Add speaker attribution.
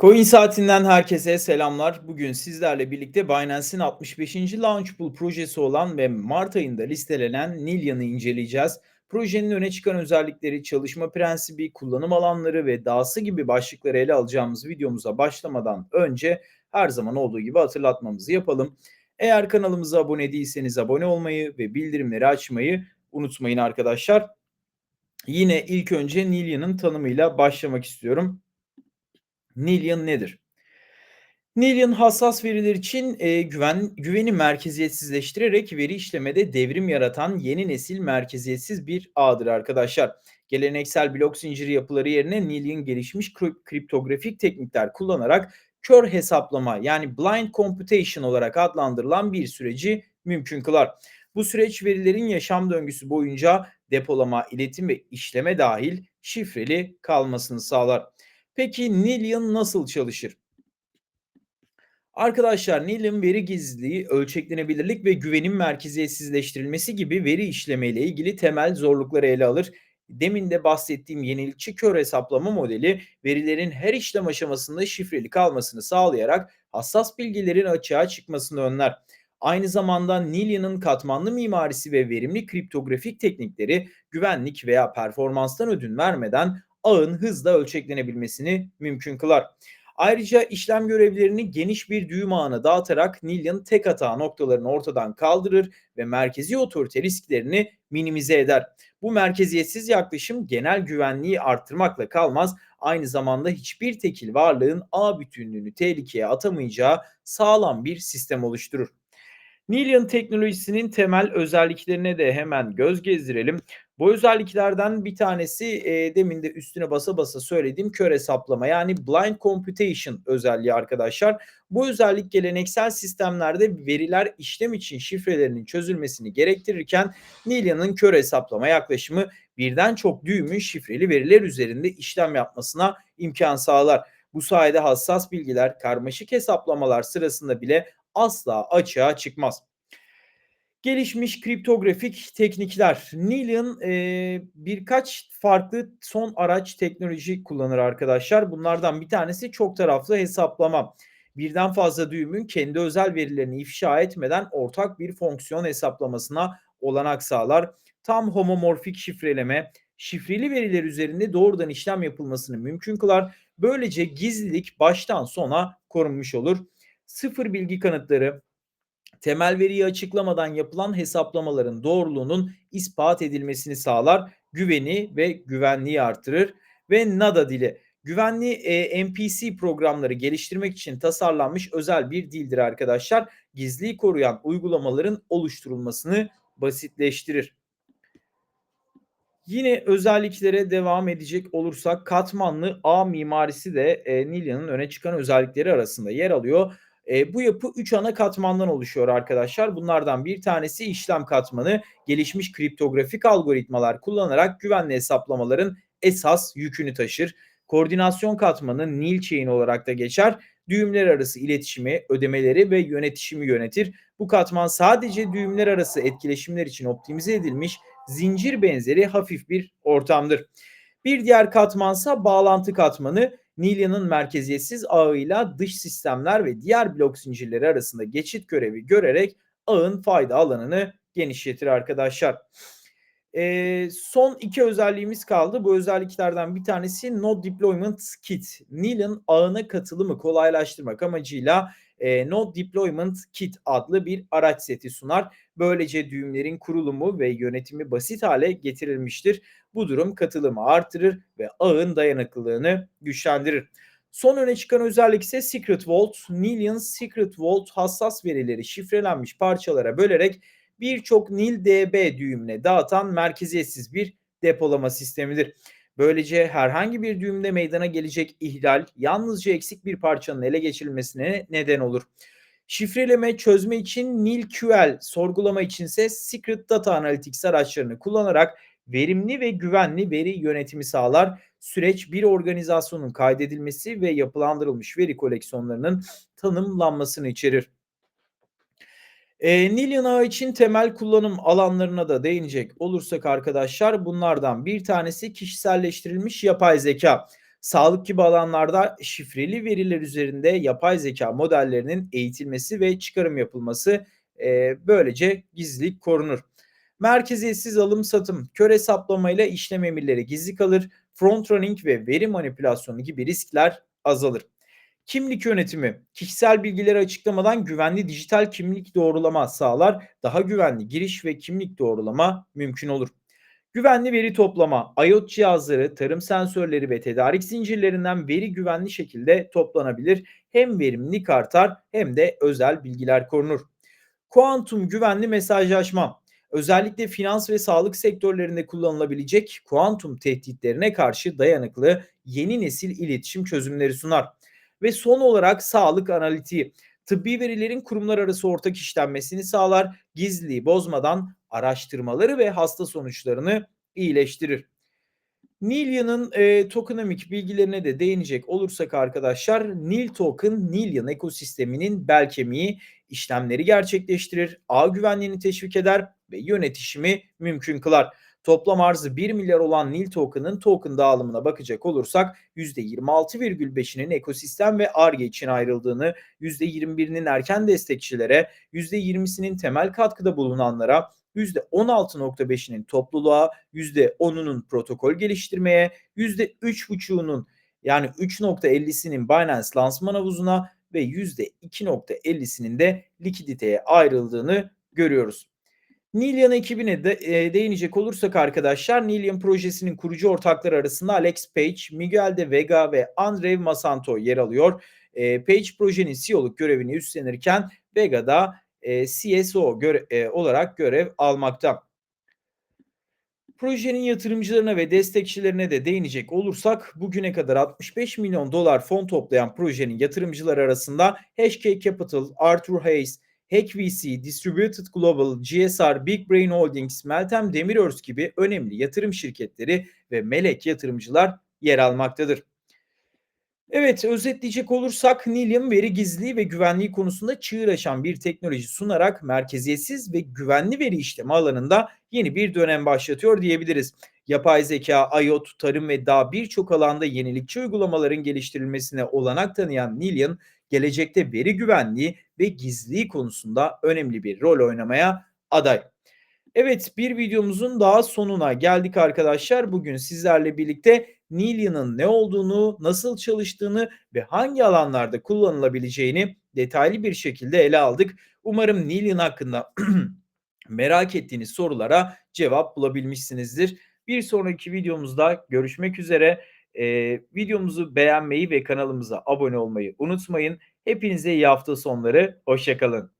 Speaker 1: Coin Saati'nden herkese selamlar. Bugün sizlerle birlikte Binance'in 65. Launchpool projesi olan ve Mart ayında listelenen Nillian'ı inceleyeceğiz. Projenin öne çıkan özellikleri, çalışma prensibi, kullanım alanları ve dahası gibi başlıkları ele alacağımız videomuza başlamadan önce her zaman olduğu gibi hatırlatmamızı yapalım. Eğer kanalımıza abone değilseniz abone olmayı ve bildirimleri açmayı unutmayın arkadaşlar. Yine ilk önce Nillian'ın tanımıyla başlamak istiyorum. Nillian nedir? Nillian hassas veriler için e, güven güveni merkeziyetsizleştirerek veri işlemede devrim yaratan yeni nesil merkeziyetsiz bir ağdır arkadaşlar. Geleneksel blok zinciri yapıları yerine Nillian gelişmiş kriptografik teknikler kullanarak kör hesaplama yani blind computation olarak adlandırılan bir süreci mümkün kılar. Bu süreç verilerin yaşam döngüsü boyunca depolama, iletim ve işleme dahil şifreli kalmasını sağlar. Peki Nillian nasıl çalışır? Arkadaşlar Nillian veri gizliliği, ölçeklenebilirlik ve güvenin merkeziyetsizleştirilmesi gibi veri işleme ile ilgili temel zorlukları ele alır. Demin de bahsettiğim yenilikçi kör hesaplama modeli verilerin her işlem aşamasında şifreli kalmasını sağlayarak hassas bilgilerin açığa çıkmasını önler. Aynı zamanda Nillian'ın katmanlı mimarisi ve verimli kriptografik teknikleri güvenlik veya performanstan ödün vermeden ağın hızla ölçeklenebilmesini mümkün kılar. Ayrıca işlem görevlerini geniş bir düğüm ağına dağıtarak Nillian tek hata noktalarını ortadan kaldırır ve merkezi otorite risklerini minimize eder. Bu merkeziyetsiz yaklaşım genel güvenliği arttırmakla kalmaz, aynı zamanda hiçbir tekil varlığın ağ bütünlüğünü tehlikeye atamayacağı sağlam bir sistem oluşturur. Nillian teknolojisinin temel özelliklerine de hemen göz gezdirelim. Bu özelliklerden bir tanesi e, demin de üstüne basa basa söylediğim kör hesaplama yani blind computation özelliği arkadaşlar. Bu özellik geleneksel sistemlerde veriler işlem için şifrelerinin çözülmesini gerektirirken Nillian'ın kör hesaplama yaklaşımı birden çok düğümün şifreli veriler üzerinde işlem yapmasına imkan sağlar. Bu sayede hassas bilgiler karmaşık hesaplamalar sırasında bile asla açığa çıkmaz. Gelişmiş kriptografik teknikler. Nillian e, birkaç farklı son araç teknoloji kullanır arkadaşlar. Bunlardan bir tanesi çok taraflı hesaplama. Birden fazla düğümün kendi özel verilerini ifşa etmeden ortak bir fonksiyon hesaplamasına olanak sağlar. Tam homomorfik şifreleme, şifreli veriler üzerinde doğrudan işlem yapılmasını mümkün kılar. Böylece gizlilik baştan sona korunmuş olur. Sıfır bilgi kanıtları, temel veriyi açıklamadan yapılan hesaplamaların doğruluğunun ispat edilmesini sağlar, güveni ve güvenliği artırır ve NADA dili güvenli e, NPC programları geliştirmek için tasarlanmış özel bir dildir arkadaşlar. Gizliyi koruyan uygulamaların oluşturulmasını basitleştirir. Yine özelliklere devam edecek olursak katmanlı ağ mimarisi de e, Nilia'nın öne çıkan özellikleri arasında yer alıyor. E, bu yapı 3 ana katmandan oluşuyor arkadaşlar. Bunlardan bir tanesi işlem katmanı. Gelişmiş kriptografik algoritmalar kullanarak güvenli hesaplamaların esas yükünü taşır. Koordinasyon katmanı Nil chain olarak da geçer. Düğümler arası iletişimi, ödemeleri ve yönetişimi yönetir. Bu katman sadece düğümler arası etkileşimler için optimize edilmiş zincir benzeri hafif bir ortamdır. Bir diğer katmansa bağlantı katmanı. Nilia'nın merkeziyetsiz ağıyla dış sistemler ve diğer blok zincirleri arasında geçit görevi görerek ağın fayda alanını genişletir arkadaşlar. E, son iki özelliğimiz kaldı. Bu özelliklerden bir tanesi Node Deployment Kit. Nil'in ağına katılımı kolaylaştırmak amacıyla e, Node Deployment Kit adlı bir araç seti sunar. Böylece düğümlerin kurulumu ve yönetimi basit hale getirilmiştir. Bu durum katılımı artırır ve ağın dayanıklılığını güçlendirir. Son öne çıkan özellik ise Secret Vault. Nillian Secret Vault hassas verileri şifrelenmiş parçalara bölerek birçok NIL-DB düğümüne dağıtan merkeziyetsiz bir depolama sistemidir. Böylece herhangi bir düğümde meydana gelecek ihlal yalnızca eksik bir parçanın ele geçirilmesine neden olur. Şifreleme çözme için NIL-QL, sorgulama içinse Secret Data Analytics araçlarını kullanarak verimli ve güvenli veri yönetimi sağlar. Süreç bir organizasyonun kaydedilmesi ve yapılandırılmış veri koleksiyonlarının tanımlanmasını içerir. E, Nillian ağı için temel kullanım alanlarına da değinecek olursak arkadaşlar bunlardan bir tanesi kişiselleştirilmiş yapay zeka. Sağlık gibi alanlarda şifreli veriler üzerinde yapay zeka modellerinin eğitilmesi ve çıkarım yapılması e, böylece gizlilik korunur. Merkeziyetsiz alım satım, kör hesaplamayla işlem emirleri gizli kalır, front running ve veri manipülasyonu gibi riskler azalır. Kimlik yönetimi, kişisel bilgileri açıklamadan güvenli dijital kimlik doğrulama sağlar, daha güvenli giriş ve kimlik doğrulama mümkün olur. Güvenli veri toplama, IoT cihazları, tarım sensörleri ve tedarik zincirlerinden veri güvenli şekilde toplanabilir. Hem verimlilik artar hem de özel bilgiler korunur. Kuantum güvenli mesajlaşma, özellikle finans ve sağlık sektörlerinde kullanılabilecek kuantum tehditlerine karşı dayanıklı yeni nesil iletişim çözümleri sunar. Ve son olarak sağlık analitiği, tıbbi verilerin kurumlar arası ortak işlenmesini sağlar, gizliliği bozmadan araştırmaları ve hasta sonuçlarını iyileştirir. Nilia'nın e, tokenomik bilgilerine de değinecek olursak arkadaşlar Nil Token Nilian ekosisteminin bel kemiği işlemleri gerçekleştirir, ağ güvenliğini teşvik eder ve yönetişimi mümkün kılar. Toplam arzı 1 milyar olan Nil Token'ın token dağılımına bakacak olursak %26,5'inin ekosistem ve ARGE için ayrıldığını, %21'inin erken destekçilere, %20'sinin temel katkıda bulunanlara, %16.5'inin topluluğa, %10'unun protokol geliştirmeye, %3.5'unun yani 3.50'sinin Binance lansman havuzuna ve %2.50'sinin de likiditeye ayrıldığını görüyoruz. Nilian ekibine de, e, değinecek olursak arkadaşlar Nilian projesinin kurucu ortakları arasında Alex Page, Miguel de Vega ve Andrew Masanto yer alıyor. E, Page projenin CEO'luk görevini üstlenirken Vega da e, CSO göre, e, olarak görev almakta. Projenin yatırımcılarına ve destekçilerine de değinecek olursak bugüne kadar 65 milyon dolar fon toplayan projenin yatırımcıları arasında HK Capital, Arthur Hayes, Hack VC, Distributed Global, GSR, Big Brain Holdings, Meltem Demirörs gibi önemli yatırım şirketleri ve melek yatırımcılar yer almaktadır. Evet, özetleyecek olursak Nilium veri gizliliği ve güvenliği konusunda çığır açan bir teknoloji sunarak merkeziyetsiz ve güvenli veri işlemi alanında yeni bir dönem başlatıyor diyebiliriz. Yapay zeka, IoT, tarım ve daha birçok alanda yenilikçi uygulamaların geliştirilmesine olanak tanıyan Nilium, gelecekte veri güvenliği ve gizliliği konusunda önemli bir rol oynamaya aday. Evet, bir videomuzun daha sonuna geldik arkadaşlar. Bugün sizlerle birlikte Nilia'nın ne olduğunu, nasıl çalıştığını ve hangi alanlarda kullanılabileceğini detaylı bir şekilde ele aldık. Umarım Nilian hakkında merak ettiğiniz sorulara cevap bulabilmişsinizdir. Bir sonraki videomuzda görüşmek üzere. Ee, videomuzu beğenmeyi ve kanalımıza abone olmayı unutmayın. Hepinize iyi hafta sonları. Hoşçakalın.